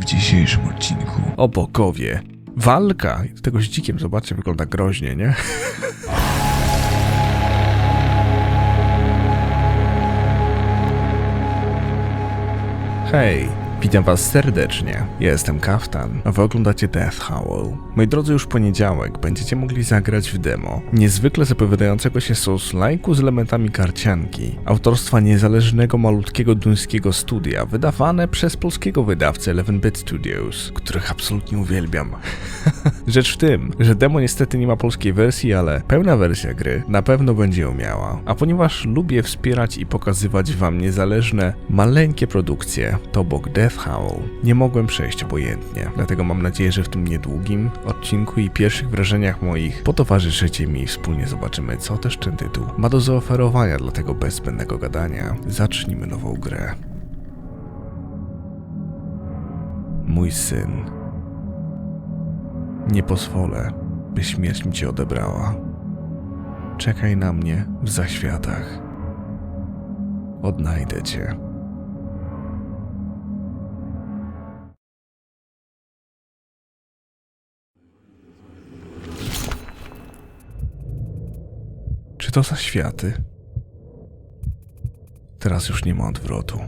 W dzisiejszym odcinku O bogowie. Walka tego z dzikiem, zobaczcie, wygląda groźnie, nie? Hej, witam was serdecznie. Ja jestem Kaftan, a wy oglądacie Death Howl. Moi drodzy, już poniedziałek będziecie mogli zagrać w demo niezwykle zapowiadającego się Souls-like'u z elementami karcianki, autorstwa niezależnego malutkiego duńskiego studia, wydawane przez polskiego wydawcę 11-Bit Studios, których absolutnie uwielbiam. Rzecz w tym, że demo niestety nie ma polskiej wersji, ale pełna wersja gry na pewno będzie ją miała. A ponieważ lubię wspierać i pokazywać wam niezależne, maleńkie produkcje, to obok Death Nie mogłem przejść obojętnie. Dlatego mam nadzieję, że w tym niedługim odcinku i pierwszych wrażeniach moich potowarzyszycie mi i wspólnie zobaczymy, co też ten tytuł ma do zaoferowania dla tego bez zbędnego gadania. Zacznijmy nową grę. Mój syn. Nie pozwolę, by śmierć mi cię odebrała. Czekaj na mnie w zaświatach. Odnajdę cię. To za światy? Teraz już nie ma odwrotu.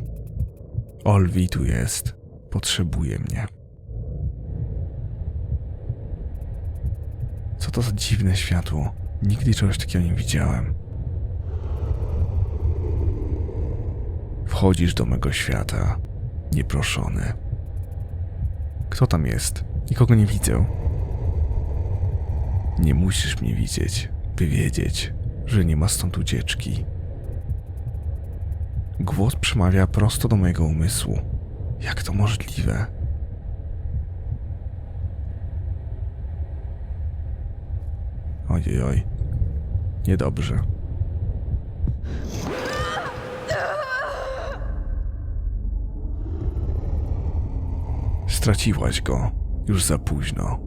Olwi tu jest. Potrzebuje mnie. Co to za dziwne światło? Nigdy czegoś takiego nie widziałem. Wchodzisz do mego świata, nieproszony. Kto tam jest? Nikogo nie widzę. Nie musisz mnie widzieć, by wiedzieć, że nie ma stąd ucieczki. Głos przemawia prosto do mojego umysłu. Jak to możliwe? Ojej, oj. Niedobrze. Straciłaś go. Już za późno.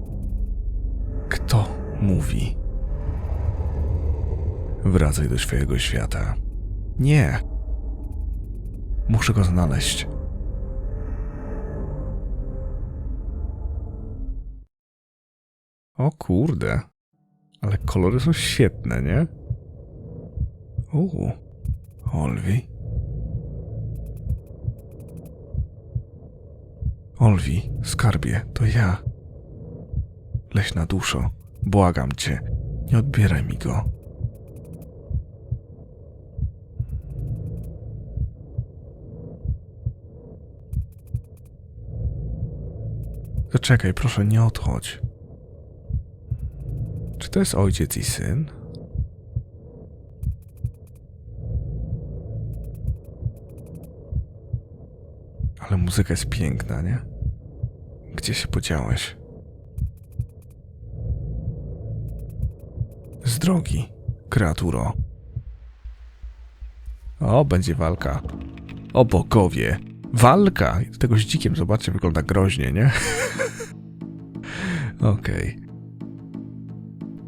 Kto mówi? Wracaj do swojego świata. Nie. Muszę go znaleźć. O kurde. Ale kolory są świetne, nie? Uuu. Olwi. Olwi, skarbie, to ja. Leśna duszo, błagam cię, nie odbieraj mi go. Zaczekaj, proszę, nie odchodź. Czy to jest ojciec i syn? Ale muzyka jest piękna, nie? Gdzie się podziałeś? Z drogi, kreaturo. O, będzie walka. O bogowie. Walka! Tego z dzikiem, zobaczcie, wygląda groźnie, nie? Okej.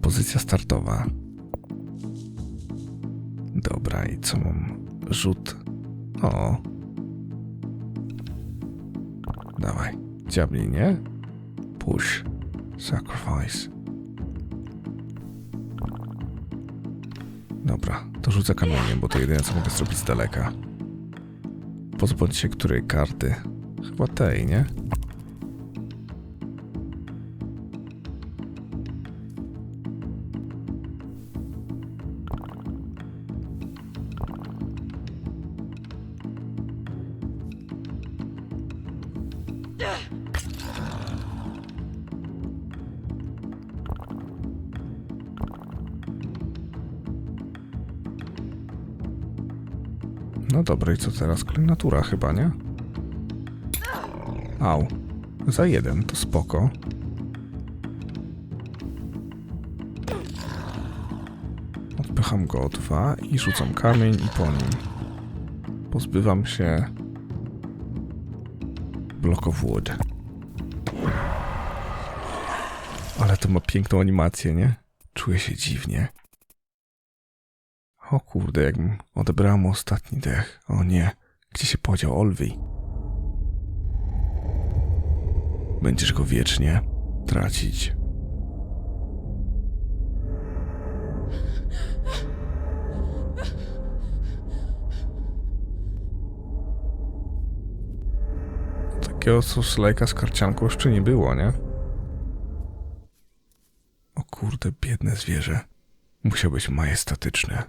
Pozycja startowa. Dobra, i co mam? Rzut. O. Dawaj. Dziabnij, nie? Push. Sacrifice. Dobra, to rzucę kamieniem, bo to jedyne co mogę zrobić z daleka. Pozbądź się której karty? Chyba tej, nie? No dobra, i co teraz? Klinatura chyba, nie? Au. Za jeden, to spoko. Odpycham go o dwa i rzucam kamień i po nim. Pozbywam się... Block of wood. Ale to ma piękną animację, nie? Czuję się dziwnie. Kurde, jakbym odebrała mu ostatni dech. O nie, gdzie się podział Olwi? będziesz go wiecznie tracić. Takiego soslejka z karcianką jeszcze nie było, nie? O kurde, biedne zwierzę. Musiał być majestatyczny.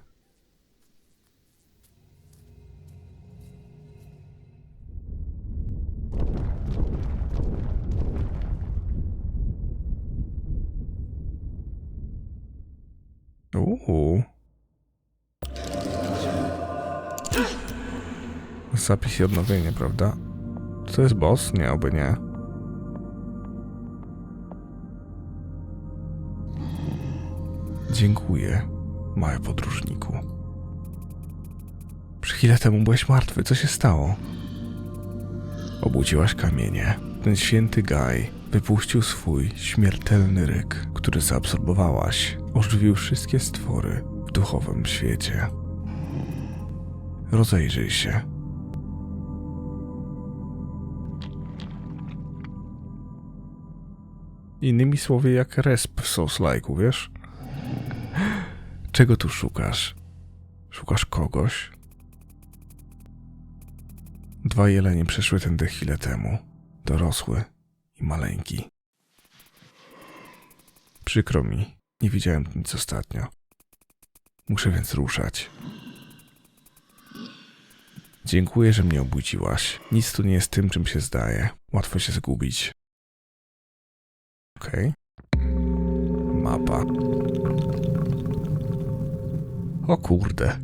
Uuu. Zapis i odnowienie, prawda? To jest boss? Nie, oby nie. Dziękuję, mały podróżniku. Przy chwilę temu byłeś martwy. Co się stało? Obudziłaś kamienie. Ten święty Gaj wypuścił swój śmiertelny ryk, który zaabsorbowałaś. Ożywił wszystkie stwory w duchowym świecie. Rozejrzyj się. Innymi słowy, jak resp w Souls-like'u, wiesz? Czego tu szukasz? Szukasz kogoś? Dwa jelenie przeszły tędy chwilę temu. Dorosły i maleńki. Przykro mi, nie widziałem nic ostatnio. Muszę więc ruszać. Dziękuję, że mnie obudziłaś. Nic tu nie jest tym, czym się zdaje. Łatwo się zgubić. Okej. Mapa. O kurde.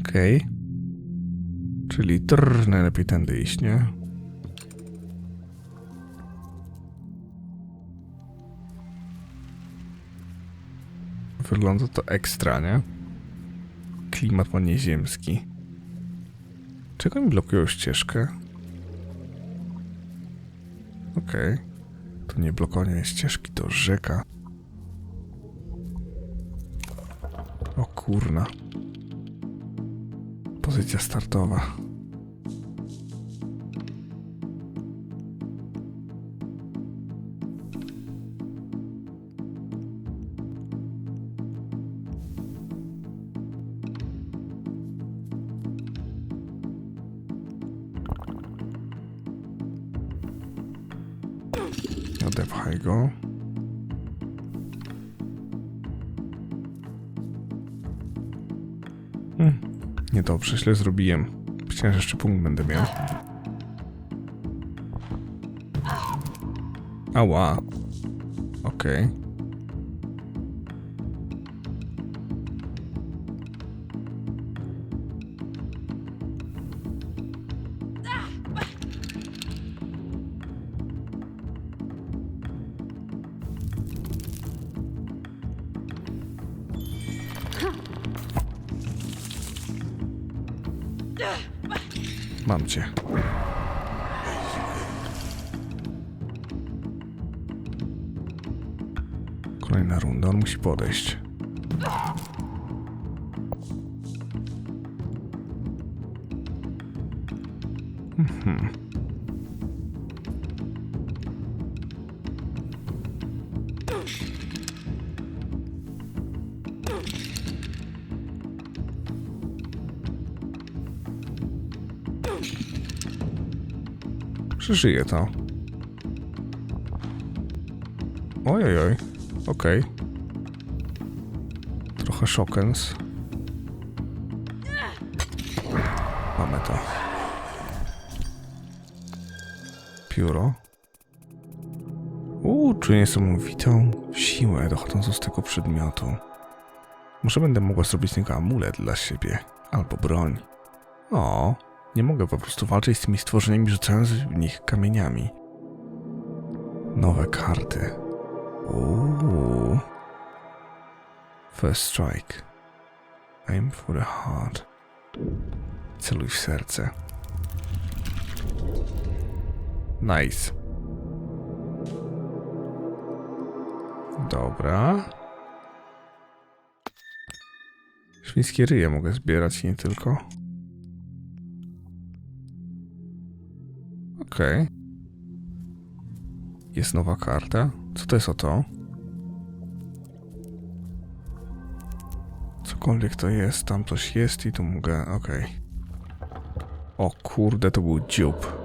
Okej. Czyli trrr, najlepiej tędy iść, nie? Wygląda to ekstra, nie? Klimat ma nieziemski. Czego mi blokują ścieżkę? Okej. To nie blokowanie ścieżki, to rzeka. O kurna. Pozycja startowa. Niedobrze, źle zrobiłem. Że jeszcze punkt będę miał. Ała. Okej. Mam cię. Kolejna runda, on musi podejść. Przeżyję to. Ojojoj, okej. Trochę szokens. Mamy to. Pióro. Uuu, czuję niesamowitą siłę dochodzącą z tego przedmiotu. Może będę mogła zrobić z niego amulet dla siebie, albo broń. O, nie mogę po prostu walczyć z tymi stworzeniami, rzucając w nich kamieniami. Nowe karty. Uuu. First strike. Aim for the heart. Celuj w serce. Nice. Dobra. Świńskie ryje mogę zbierać nie tylko. Okej. Jest nowa karta. Co to jest o to? Cokolwiek to jest, tam coś jest i tu mogę. Okej. O kurde, to był dziób.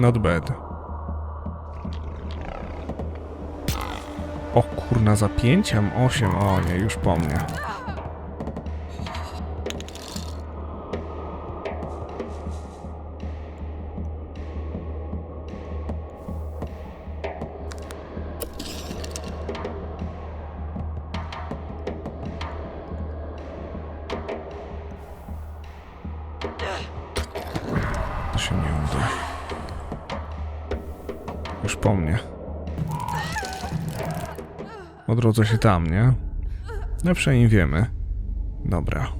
Not bad. O kurna, za pięciem? Osiem, o nie, już po mnie. Odrodzę się tam, nie? No przynajmniej wiemy. Dobra.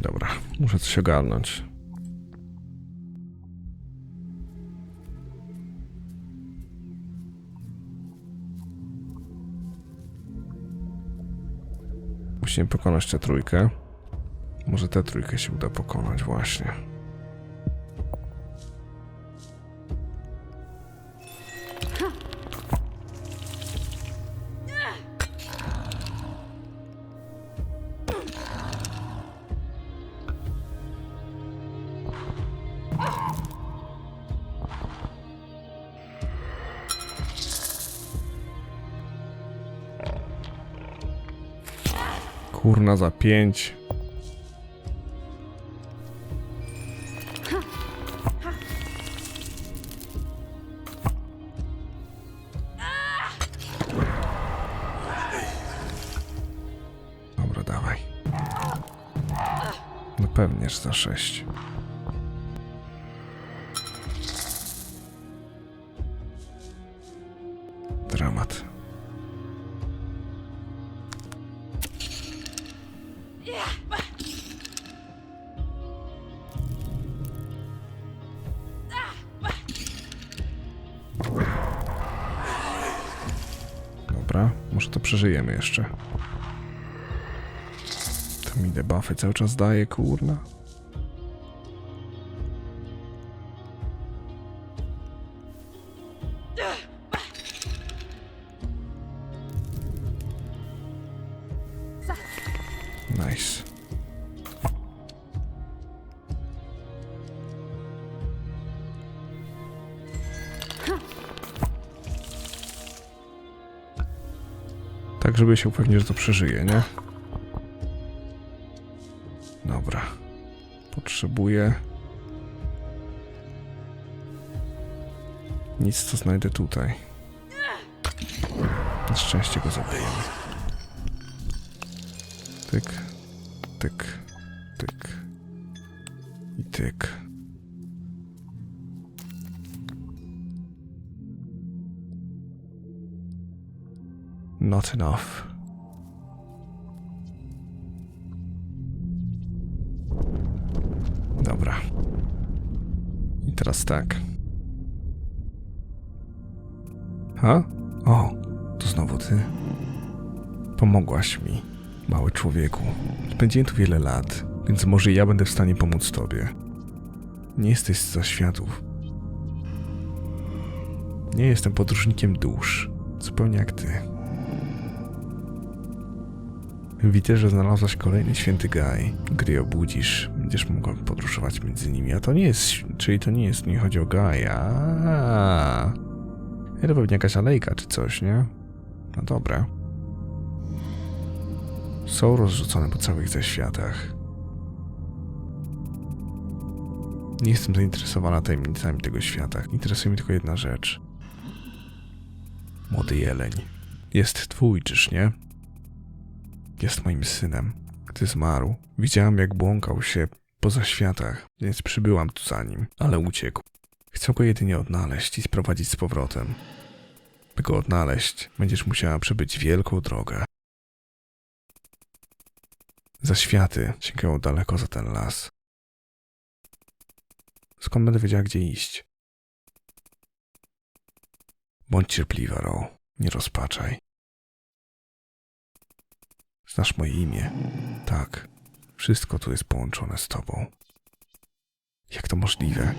Dobra, muszę coś ogarnąć. Musimy pokonać tę trójkę. Może tę trójkę się uda pokonać właśnie. równa za 5. Dobra, dawaj. No pewnież za 6. jeszcze. To mi debuffy cały czas daje, kurna. Nice. Tak, żeby się upewnić, że to przeżyje, nie? Dobra. Potrzebuję. Nic, co znajdę tutaj. Na szczęście go zabijemy. Tyk, tyk, tyk i tyk. Not enough. Dobra. I teraz tak. Ha? O, to znowu ty. Pomogłaś mi, mały człowieku. Spędziłem tu wiele lat, więc może ja będę w stanie pomóc tobie. Nie jesteś z zaświatów. Nie jestem podróżnikiem dusz, zupełnie jak ty. Widzę, że znalazłaś kolejny święty gaj. Gdy obudzisz, będziesz mogła podróżować między nimi. A to nie jest, czyli to nie jest, nie chodzi o gaja. To pewnie jakaś alejka czy coś, nie? No dobra. Są rozrzucone po całych zaświatach. Nie jestem zainteresowana tajemnicami tego świata. Interesuje mnie tylko jedna rzecz. Młody jeleń. Jest twój, czyż nie? Jest moim synem. Gdy zmarł, widziałam jak błąkał się po zaświatach, więc przybyłam tu za nim, ale uciekł. Chcę go jedynie odnaleźć i sprowadzić z powrotem. By go odnaleźć, będziesz musiała przebyć wielką drogę. Zaświaty sięgają daleko za ten las. Skąd będę wiedziała, gdzie iść? Bądź cierpliwa, Ro. Nie rozpaczaj. Znasz moje imię. Tak. Wszystko tu jest połączone z tobą. Jak to możliwe?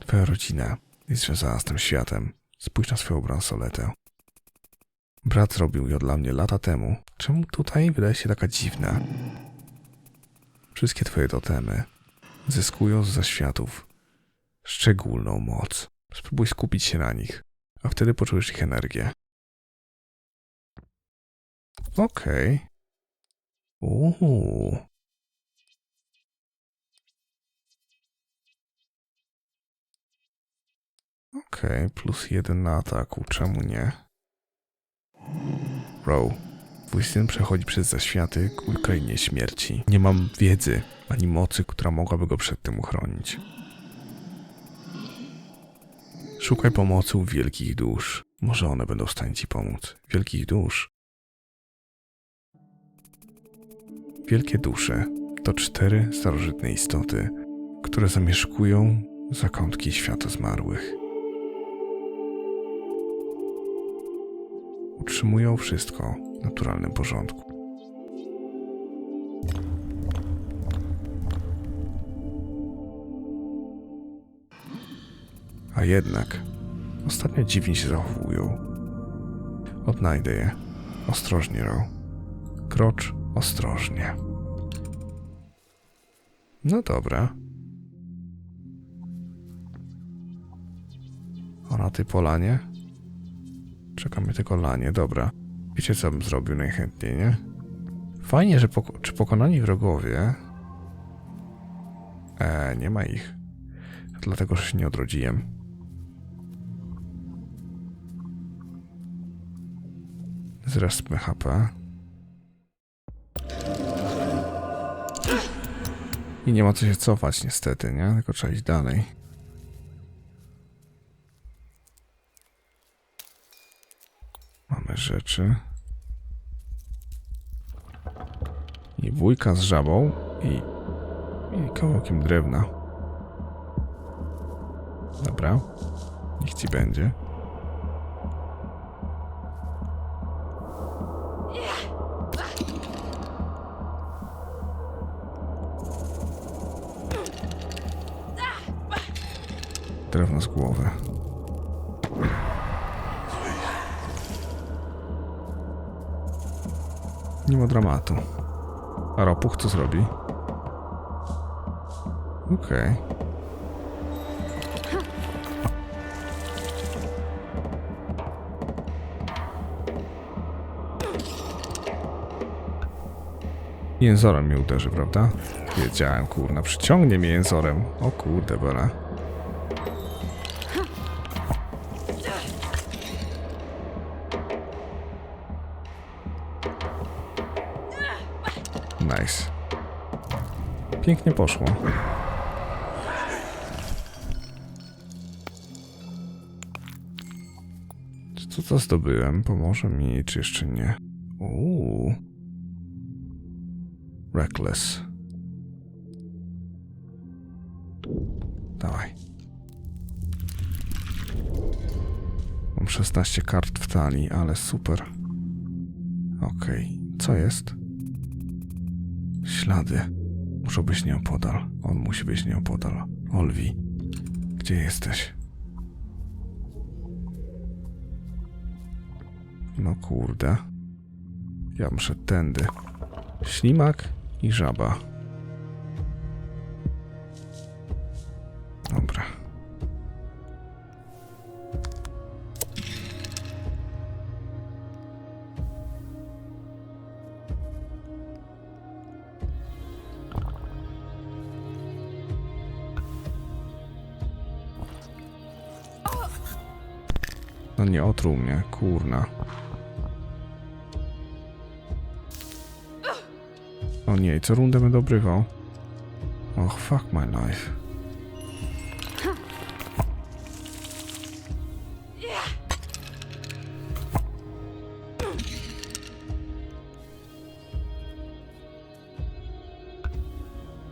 Twoja rodzina jest związana z tym światem. Spójrz na swoją bransoletę. Brat zrobił ją dla mnie lata temu. Czemu tutaj wydaje się taka dziwna? Wszystkie twoje totemy zyskują z zaświatów szczególną moc. Spróbuj skupić się na nich, a wtedy poczujesz ich energię. Okej. Uuu. Okej, plus jeden na ataku, czemu nie? Bro, twój syn przechodzi przez zaświaty ku krainie śmierci. Nie mam wiedzy ani mocy, która mogłaby go przed tym uchronić. Szukaj pomocy u wielkich dusz. Może one będą w stanie ci pomóc. Wielkich dusz. Wielkie dusze to cztery starożytne istoty, które zamieszkują zakątki świata zmarłych. Utrzymują wszystko w naturalnym porządku. A jednak ostatnio dziwnie się zachowują. Odnajdę je. Ostrożnie, Ro. Krocz ostrożnie. No dobra. A na tej polanie? Czekamy tylko lanie, dobra. Wiecie co bym zrobił najchętniej, nie? Fajnie, że czy pokonani wrogowie... Eee, nie ma ich. Dlatego, że się nie odrodziłem. Zresztą HP. I nie ma co się cofać niestety, nie? Tylko trzeba iść dalej. Mamy rzeczy. I wujka z żabą i, i kawałkiem drewna. Dobra. Niech ci będzie. Nie ma dramatu. A ropuch co zrobi? Okej. Jęzorem mnie uderzy, prawda? Wiedziałem, kurna, przyciągnie mnie jęzorem. O kurde, bela. Pięknie poszło. Czy to co zdobyłem? Pomoże mi, czy jeszcze nie? Uuu. Reckless. Dawaj. Mam 16 kart w talii, ale super. Okej, co jest? Ślady. Muszą być nieopodal. On musi być nieopodal. Olwi, gdzie jesteś? No kurde. Ja muszę tędy. Ślimak i żaba. No nie otruł mnie, kurna. O nie, co rundę będę obrywał. Och, fuck my life.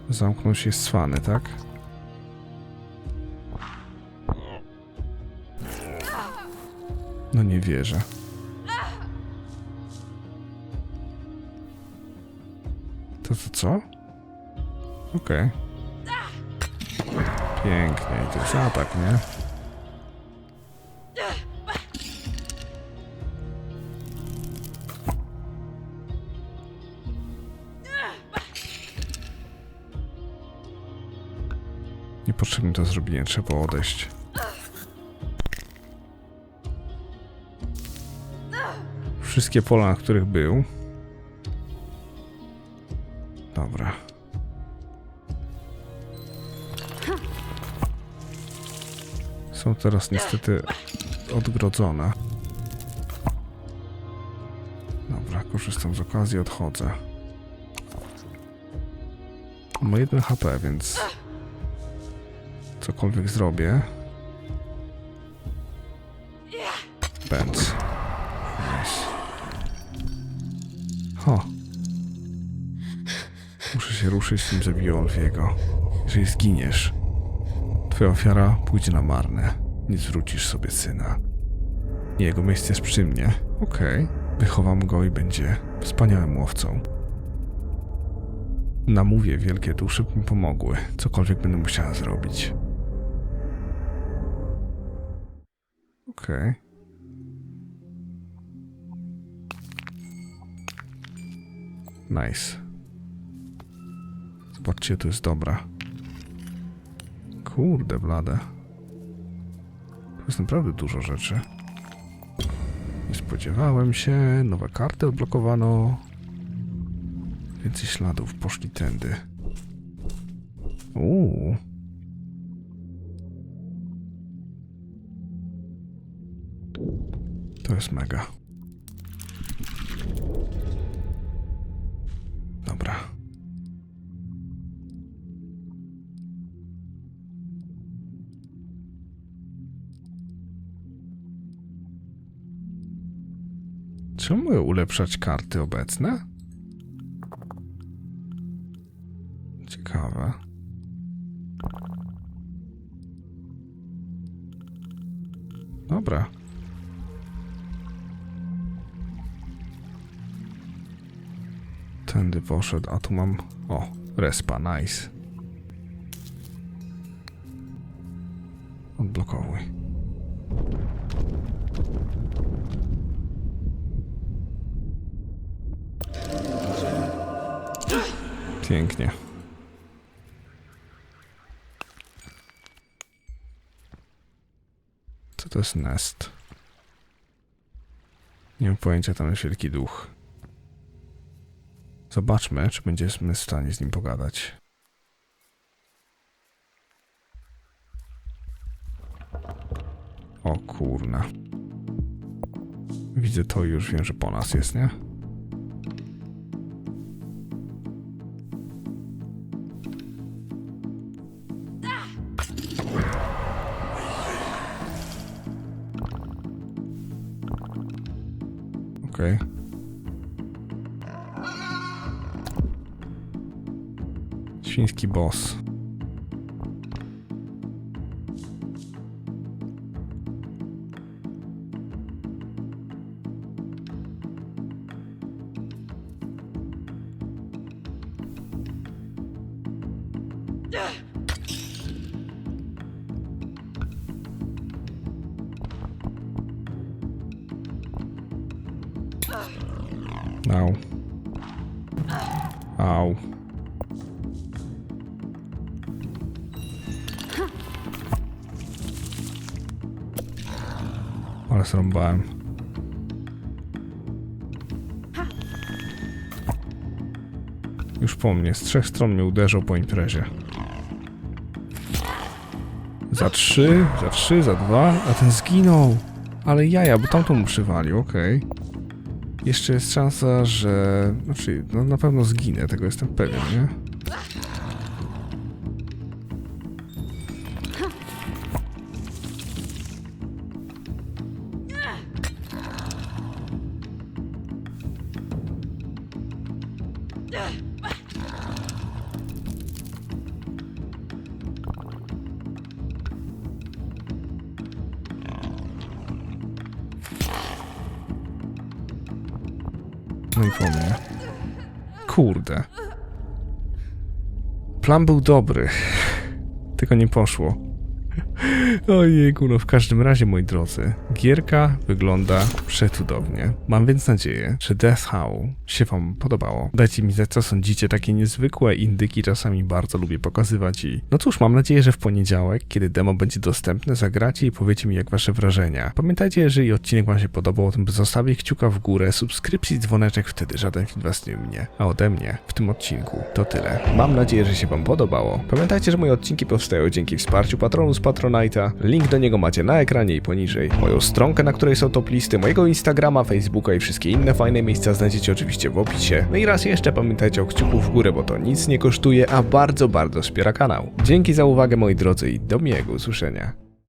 Zamknął się swany, tak? No nie wierzę. To to co? Okej. Pięknie. I to jest atak, nie? Niepotrzebne to zrobienie, trzeba odejść. Wszystkie pola, na których był. Dobra. Są teraz niestety odgrodzone. Dobra, korzystam z okazji, odchodzę. Ma 1 HP, więc cokolwiek zrobię. Ho. Muszę się ruszyć, nim zabiję Olwiego. Jeżeli zginiesz, twoja ofiara pójdzie na marne. Nie zwrócisz sobie syna. Jego miejsce jest przy mnie. Okej. Wychowam go i będzie wspaniałym łowcą. Namówię wielkie dusze, by mi pomogły. Cokolwiek będę musiała zrobić. Okej. Nice. Zobaczcie, to jest dobra. Kurde, blade. To jest naprawdę dużo rzeczy. Nie spodziewałem się. Nowe karty odblokowano. Więcej śladów. Poszli tędy. Uuu. To jest mega. Mogę ulepszać karty obecne? Ciekawe. Dobra. Tędy poszedł, a tu mam... O, respa, nice. Odblokowuj. Pięknie. Co to jest nest? Nie mam pojęcia, tam jest wielki duch. Zobaczmy, czy będziemy w stanie z nim pogadać. O kurna. Widzę to już wiem, że po nas jest, nie? Okej. Świński boss. Już po mnie, z trzech stron mnie uderzał po imprezie. Za trzy, za trzy, za dwa, a ten zginął. Ale jaja, bo tamtą mu przywalił, okej. Jeszcze jest szansa, że... Znaczy, no na pewno zginę, tego jestem pewien, nie? Plan był dobry. Tylko nie poszło. Ojejku, no w każdym razie, moi drodzy, gierka wygląda przecudownie. Mam więc nadzieję, że Death Howl się wam podobało. Dajcie mi znać, co sądzicie, takie niezwykłe indyki czasami bardzo lubię pokazywać i... No cóż, mam nadzieję, że w poniedziałek, kiedy demo będzie dostępne, zagracie i powiecie mi, jak wasze wrażenia. Pamiętajcie, jeżeli odcinek wam się podobał, to by zostawić kciuka w górę, subskrypcji, dzwoneczek, wtedy żaden film was nie minie. A ode mnie w tym odcinku to tyle. Mam nadzieję, że się wam podobało. Pamiętajcie, że moje odcinki powstają dzięki wsparciu patronu z Patronite'a. Link do niego macie na ekranie i poniżej. Moją stronkę, na której są top listy, mojego Instagrama, Facebooka i wszystkie inne fajne miejsca znajdziecie oczywiście w opisie. No i raz jeszcze pamiętajcie o kciuku w górę, bo to nic nie kosztuje, a bardzo, bardzo wspiera kanał. Dzięki za uwagę moi drodzy i do miłego usłyszenia.